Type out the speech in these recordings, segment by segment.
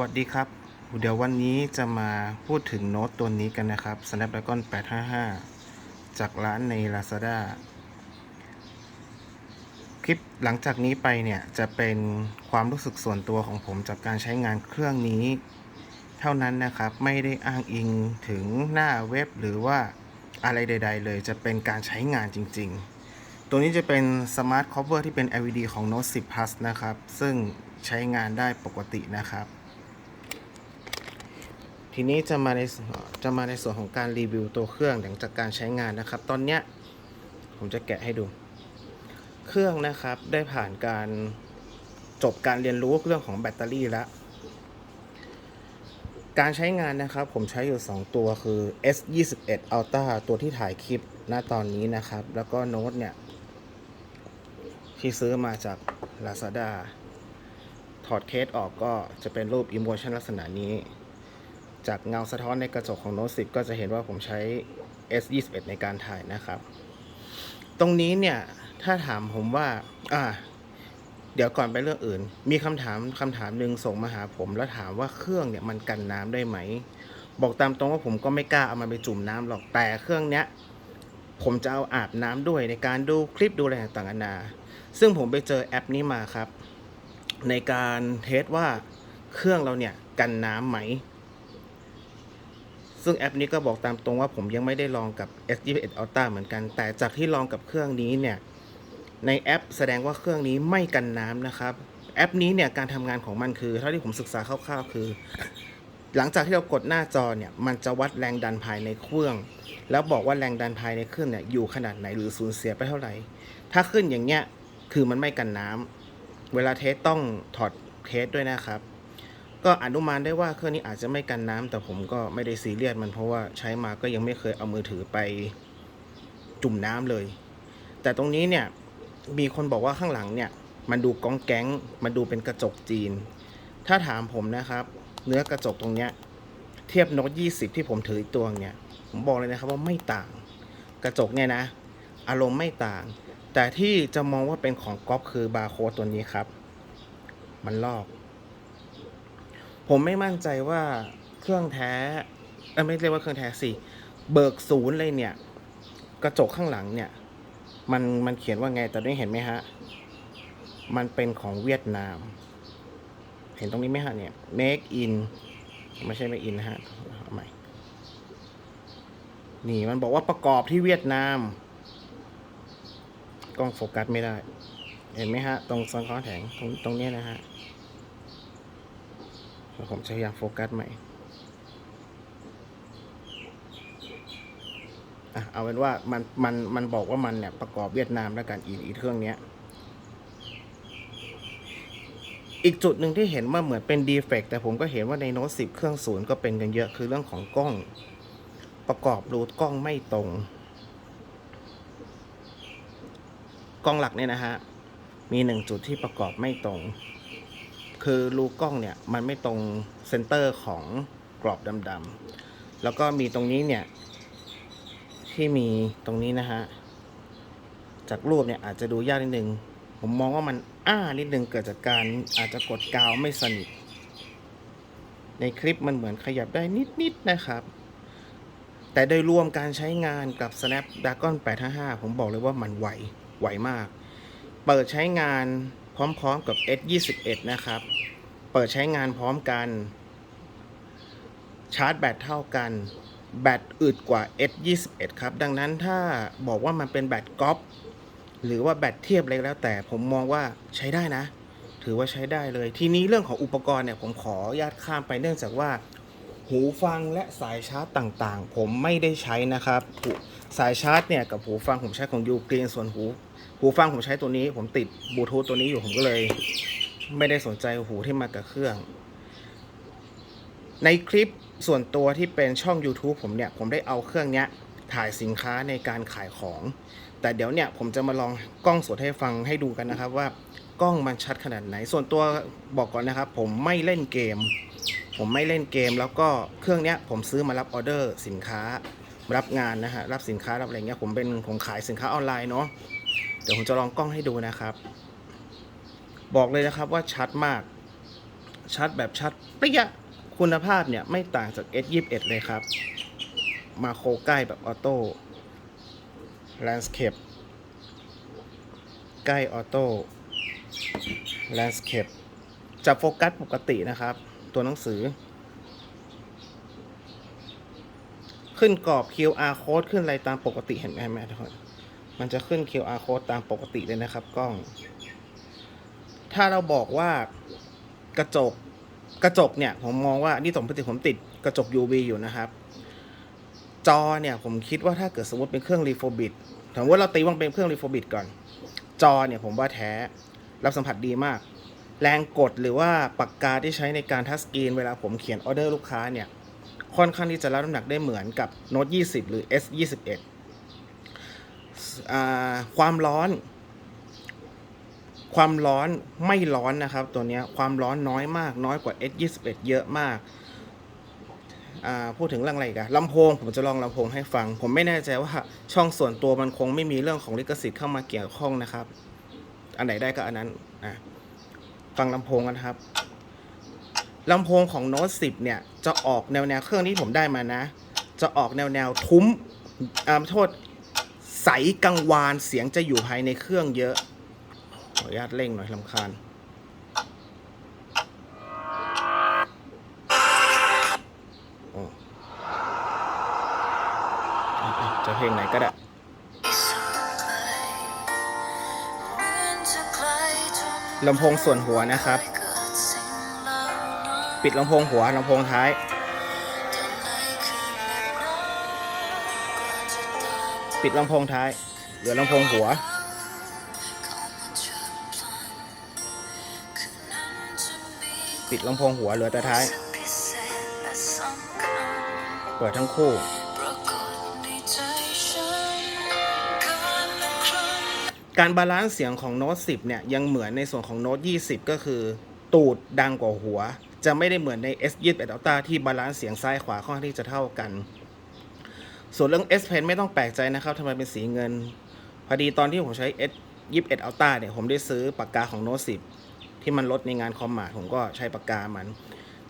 วัสดีครับ เดี๋ยววันนี้จะมาพูดถึงโน้ตตัวนี้กันนะครับ Snapdragon 855 จากร้านใน Lazada คลิปหลังจากนี้ไปเนี่ย จะเป็นความรู้สึกส่วนตัวของผมจากการใช้งานเครื่องนี้ เท่านั้นนะครับ ไม่ได้อ้างอิงถึงหน้าเว็บหรือว่าอะไรใด ๆ เลย จะเป็นการใช้งานจริง ๆ ตัวนี้จะเป็น Smart Cover ที่เป็น LED ของ Note 10 Plus นะครับ ซึ่งใช้งานได้ปกตินะครับ ทีนี้จะมาในจะมาในส่วนของการรีวิวตัวเครื่องหลังจากการใช้งานนะครับ ตอนเนี้ยผมจะแกะให้ดู เครื่องนะครับได้ผ่านการจบการเรียนรู้เรื่องของแบตเตอรี่แล้ว การใช้งานนะครับ ผมใช้อยู่ 2 ตัวคือ S21 Ultra ตัวที่ถ่ายคลิปณตอนนี้นะครับ แล้วก็โน้ตเนี่ย ที่ซื้อมาจาก Lazada ถอดเคสออกก็จะเป็นรูป emotion ลักษณะนี้ จากเงาสะท้อนในกระจกของโน้ต10 ก็จะเห็นว่าผมใช้ S21 ในการถ่ายนะครับ ตรงนี้เนี่ย ถ้าถามผมว่า อ่า เดี๋ยวก่อนไปเรื่องอื่น มีคำถามคำถามหนึ่งส่งมาหาผม แล้วถามว่าเครื่องเนี่ยมันกันน้ำได้ไหม บอกตามตรงว่าผมก็ไม่กล้าเอามันไปจุ่มน้ำหรอก แต่เครื่องเนี้ย ผมจะเอาอาบน้ำด้วยในการดูคลิปดูอะไรต่างๆนานา ซึ่งผมไปเจอแอปนี้มาครับ ในการเทสว่าเครื่องเราเนี่ยกันน้ำไหม ซึ่งแอปนี้ก็บอกตามตรงว่าผมยังไม่ได้ลองกับ S21 Ultra เหมือนกัน แต่จากที่ลองกับเครื่องนี้เนี่ย ในแอปแสดงว่าเครื่องนี้ไม่กันน้ำนะครับ แอปนี้เนี่ยการทำงานของมันคือเท่าที่ผมศึกษาคร่าวๆ คือ หลังจากที่เรากดหน้าจอเนี่ย มันจะวัดแรงดันภายในเครื่อง แล้วบอกว่าแรงดันภายในเครื่องเนี่ยอยู่ขนาดไหนหรือสูญเสียไปเท่าไหร่ ถ้าขึ้นอย่างเงี้ยคือมันไม่กันน้ำเวลาเทสต้องถอดเทสด้วยนะครับ ก็อนุมานได้ว่าเครื่องนี้อาจจะไม่กันน้ำแต่ผมก็ไม่ได้ซีเรียสมันเพราะว่าใช้มาก็ยังไม่เคยเอามือถือไปจุ่มน้ำเลย แต่ตรงนี้เนี่ยมีคนบอกว่าข้างหลังเนี่ย มันดูก้องแก๊งมันดูเป็นกระจกจีน ถ้าถามผมนะครับ เนื้อกระจกตรงเนี้ยเทียบโน้ต20 ที่ผมถืออีกตัวเนี่ย ผมบอกเลยนะครับว่าไม่ต่าง กระจกเนี่ยนะ อารมณ์ไม่ต่าง แต่ที่จะมองว่าเป็นของก๊อปคือบาร์โค้ดตัวนี้ครับ มันลอก ผมไม่มั่นใจว่าเครื่องแท้ไม่เรียกว่าเครื่องแท้สิเบิกศูนย์เลยเนี่ย กระจกข้างหลังเนี่ย มันมันเขียนว่าไงแต่ได้เห็นไหมฮะ มันเป็นของเวียดนาม เห็นตรงนี้ไหมฮะเนี่ย make in ไม่ใช่ make in นะฮะใหม่นี่มันบอกว่าประกอบที่เวียดนาม กล้องโฟกัสไม่ได้ เห็นไหมฮะ ตรงซอนข้อแถงตรงตรงนี้นะฮะ ผมจะพยายามโฟกัสใหม่อะเอาเป็นว่ามันมันมันบอกว่ามันเนี่ยประกอบเวียดนามแล้วกันอีอีเครื่องเนี้ย อีกจุดหนึ่งที่เห็นว่าเหมือนเป็นดีเฟกแต่ผมก็เห็นว่าในโน้ต10เครื่องศูนย์ก็เป็นกันเยอะคือเรื่องของกล้อง ประกอบรูทกล้องไม่ตรง กล้องหลักเนี่ยนะฮะ มีหนึ่งจุดที่ประกอบไม่ตรง คือรูกล้องเนี่ยมันไม่ตรงเซนเตอร์ของกรอบดำๆแล้วก็มีตรงนี้เนี่ย ที่มีตรงนี้นะฮะ จากรูปเนี่ยอาจจะดูยากนิดนึง ผมมองว่ามันอ้านิดนึงเกิดจากการอาจจะกดกาวไม่สนิท ในคลิปมันเหมือนขยับได้นิด ๆ นะครับ แต่โดยรวมการใช้งานกับ Snapdragon 855 ผมบอกเลยว่ามันไว ไวมาก เปิดใช้งาน ร้อมๆกับ S21 นะครับ เปิดใช้งานพร้อมกัน ชาร์จแบตเท่ากัน แบตอึดกว่า S21 ครับ ดังนั้นถ้าบอกว่ามันเป็นแบตก๊อปหรือว่าแบตเทียบอะไรแล้วแต่ผมมองว่าใช้ได้นะ ถือว่าใช้ได้เลย ทีนี้เรื่องของอุปกรณ์เนี่ยผมขอญาตข้ามไปเนื่องจากว่า หูฟังและสายชาร์จต่างๆ ผมไม่ได้ใช้นะครับ สายชาร์จเนี่ยกับหูฟังผมใช้ของยูกรีนส่วนหูหูฟังผมใช้ตัวนี้ ผมติดบลูทูธตัวนี้อยู่ผมก็เลย ไม่ได้สนใจหูที่มากับเครื่อง ในคลิปส่วนตัวที่เป็นช่อง YouTube ผมเนี่ย ผมได้เอาเครื่องเนี้ยถ่ายสินค้าในการขายของ แต่เดี๋ยวเนี่ยผมจะมาลองกล้องสดให้ฟังให้ดูกันนะครับว่ากล้องมันชัดขนาดไหน ส่วนตัวบอกก่อนนะครับ ผมไม่เล่นเกม ผมไม่เล่นเกมแล้วก็เครื่องเนี้ยผมซื้อมารับออเดอร์สินค้ารับงานนะฮะรับสินค้ารับอะไรเงี้ยผมเป็นผมขายสินค้าออนไลน์เนาะเดี๋ยวผมจะลองกล้องให้ดูนะครับ บอกเลยนะครับว่าชัดมาก ชัดแบบชัดเปรี้ยคุณภาพเนี่ยไม่ต่างจาก S21 เลยครับ มาโครใกล้แบบออโต้แลนด์สเคปใกล้ออโต้แลนด์สเคปจับโฟกัสปกตินะครับ ตัวหนังสือ ขึ้นกรอบ QR code ขึ้นอะไรตามปกติเห็นไหมแม่ทุกคนมันจะขึ้น QR code ตามปกติเลยนะครับกล้อง ถ้าเราบอกว่ากระจกกระจกเนี่ยผมมองว่านี่สมมติผมติดกระจก UV อยู่นะครับ จอเนี่ยผมคิดว่าถ้าเกิดสมมติเป็นเครื่องรีโฟบิดถามว่าเราตีว่าเป็นเครื่องรีโฟบิดก่อน จอเนี่ยผมว่าแท้รับสัมผัสดีมาก แรงกดหรือว่าปากกาที่ใช้ในการทัชสกรีนเวลาผมเขียนออเดอร์ลูกค้าเนี่ย ค่อนข้างที่จะรับน้ำหนักได้เหมือนกับ Note 20 หรือ S 21อความร้อน ความร้อนไม่ร้อนนะครับ ตัวนี้ความร้อนน้อยมากน้อยกว่า S 21เยอะมากาพูดถึงเรื่องอะไรกันลำโพงผมจะลองลำโพงให้ฟัง ผมไม่แน่ใจว่าช่องส่วนตัวมันคงไม่มีเรื่องของลิขสิทธิ์เข้ามาเกี่ยวข้องนะครับ อันไหนได้ก็อันนั้นอะ ฟังลำโพงกันครับลำโพงของ Note 10เนี่ย จะออกแนวแนวเครื่องที่ผมได้มานะ จะออกแนวแนวทุ้มอ่าโทษใสกังวานเสียงจะอยู่ภายในเครื่องเยอะ ขออนุญาตเร่งหน่อยลำคาญจะเพลงไหนก็ได้ ลำโพงส่วนหัวนะครับ ปิดลำโพงหัวลำโพงท้าย ปิดลำโพงท้าย เหลือลำโพงหัว ปิดลำโพงหัวเหลือแต่ท้าย เปิดทั้งคู่ การบาลานซ์เสียงของ Note 10เนี่ยยังเหมือนในส่วนของ Note 20 ก็คือ ตูดดังกว่าหัว จะไม่ได้เหมือนใน S 21 Ultra ที่บาลานซ์เสียงซ้ายขวาค่อนข้างที่จะเท่ากัน ส่วนเรื่อง S Pen ไม่ต้องแปลกใจนะครับทำไมเป็นสีเงิน พอดีตอนที่ผมใช้ S 21 Ultra เนี่ยผมได้ซื้อปากกาของ Note 10 ที่มันลดในงานคอมมาผมก็ใช้ปากกามัน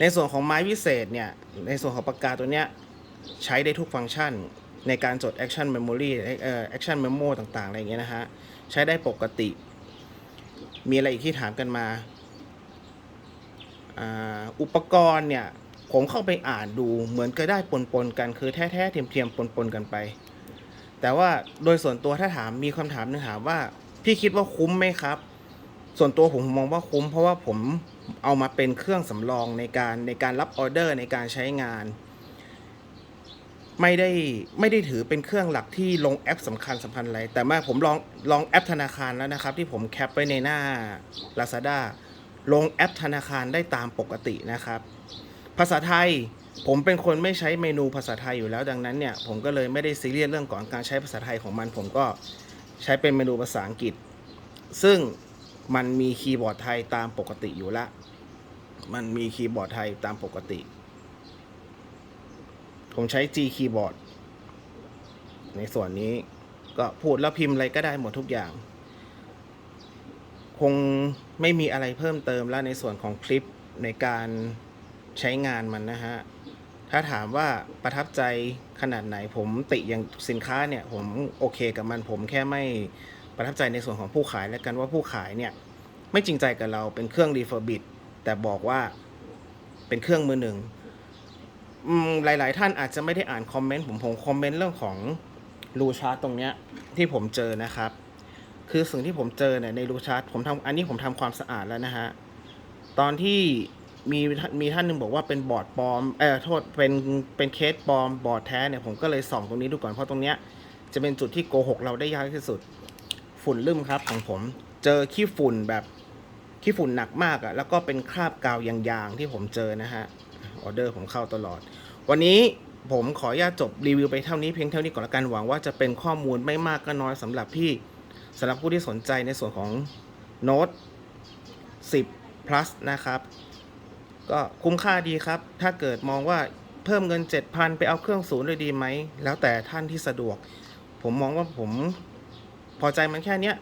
ในส่วนของไม้วิเศษเนี่ยในส่วนของปากกาตัวเนี้ยใช้ได้ทุกฟังก์ชันในการจด Action Memory เอ่อ Action Memo ต่างๆอะไรอย่างเงี้ยนะฮะ ใช้ได้ปกติ มีอะไรอีกที่ถามกันมาอุปกรณ์เนี่ย ผมเข้าไปอ่านดูเหมือนก็ได้ปนๆกันคือแท้ๆเทียมๆปนๆกันไป แต่ว่าโดยส่วนตัวถ้าถามมีคำถามนึงถามว่า พี่คิดว่าคุ้มไหมครับ ส่วนตัวผมมองว่าคุ้ม เพราะว่าผมเอามาเป็นเครื่องสำรองในการในการรับออเดอร์ในการใช้งาน ไม่ได้ไม่ได้ถือเป็นเครื่องหลักที่ลงแอปสำคัญสำคัญอะไร แต่ว่าผมลองลองแอปธนาคารแล้วนะครับ ที่ผมแคปไว้ในหน้า Lazada ลงแอปธนาคารได้ตามปกตินะครับ ภาษาไทยผมเป็นคนไม่ใช้เมนูภาษาไทยอยู่แล้วดังนั้นเนี่ย ผมก็เลยไม่ได้ซีเรียสเรื่องของการใช้ภาษาไทยของมัน ผมก็ใช้เป็นเมนูภาษาอังกฤษ ซึ่งมันมีคีย์บอร์ดไทยตามปกติอยู่ละ มันมีคีย์บอร์ดไทยตามปกติ ผมใช้ G keyboard ในส่วนนี้ก็พูดแล้วพิมพ์อะไรก็ได้หมดทุกอย่าง คงไม่มีอะไรเพิ่มเติมแล้วในส่วนของคลิปในการใช้งานมันนะฮะ ถ้าถามว่าประทับใจขนาดไหนผมติอย่างสินค้าเนี่ย ผมโอเคกับมันผมแค่ไม่ประทับใจในส่วนของผู้ขายแล้วกันว่าผู้ขายเนี่ย ไม่จริงใจกับเราเป็นเครื่องรีเฟอร์บิดแต่บอกว่าเป็นเครื่องมือหนึ่ง หลาย ๆ ท่านอาจจะไม่ได้อ่านคอมเมนต์ผมผมคอมเมนต์เรื่องของรูชาร์ตตรงเนี้ยที่ผมเจอนะครับ คือสิ่งที่ผมเจอเนี่ยในรูชาร์ตผมทำอันนี้ผมทำความสะอาดแล้วนะฮะตอนที่มีมีท่านหนึ่งบอกว่าเป็นบอร์ดปลอมเออโทษเป็นเป็นเคสปลอมบอร์ดแท้เนี่ยผมก็เลยส่องตรงนี้ดูก่อนเพราะตรงเนี้ยจะเป็นจุดที่โกหกเราได้ยากที่สุด ฝุ่นลืมครับของผมเจอขี้ฝุ่นแบบขี้ฝุ่นหนักมากอะ่ะแล้วก็เป็นคราบกาวยางๆที่ผมเจอนะฮะ ออเดอร์ผมเข้าตลอด วันนี้ผมขออนุญาตจบรีวิวไปเท่านี้เพียงเท่านี้ก่อนละกันหวังว่าจะเป็นข้อมูลไม่มากก็น้อยสำหรับพี่สำหรับผู้ที่สนใจในส่วนของ Note 10 plus นะครับ ก็คุ้มค่าดีครับ ถ้าเกิดมองว่าเพิ่มเงิน 7,000 ไปเอาเครื่องศูนย์เลยดีไหม แล้วแต่ท่านที่สะดวก ผมมองว่าผมพอใจมันแค่เนี้ย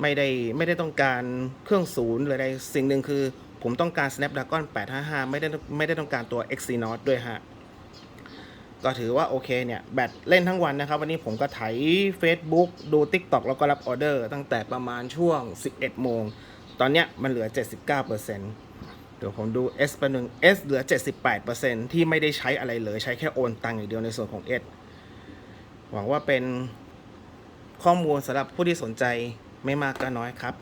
ไม่ได้ไม่ได้ต้องการเครื่องศูนย์หรืออะไร สิ่งหนึ่งคือ ผมต้องการ Snapdragon 855 ไม่ได้ไม่ได้ต้องการตัว Exynos ด้วยฮะ ก็ถือว่าโอเคเนี่ย แบตเล่นทั้งวันนะครับ วันนี้ผมก็ไถ Facebook ดู TikTok แล้วก็รับออเดอร์ตั้งแต่ประมาณช่วง 11 โมง ตอนเนี้ยมันเหลือ 79%เดี๋ยวผมดู S ประหนึ่ง S เหลือ 78%ที่ไม่ได้ใช้อะไรเลยใช้แค่โอนตังค์อย่างเดียวในส่วนของ S หวังว่าเป็นข้อมูลสำหรับผู้ที่สนใจไม่มากก็น้อยครับ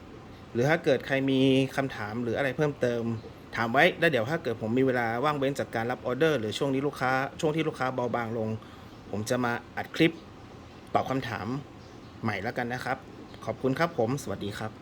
หรือถ้าเกิดใครมีคำถามหรืออะไรเพิ่มเติม ถามไว้แล้วเดี๋ยวถ้าเกิดผมมีเวลาว่างเว้นจากการรับออเดอร์ หรือช่วงนี้ลูกค้าช่วงที่ลูกค้าเบาบางลง ผมจะมาอัดคลิปตอบคำถามใหม่แล้วกันนะครับ ขอบคุณครับผม สวัสดีครับ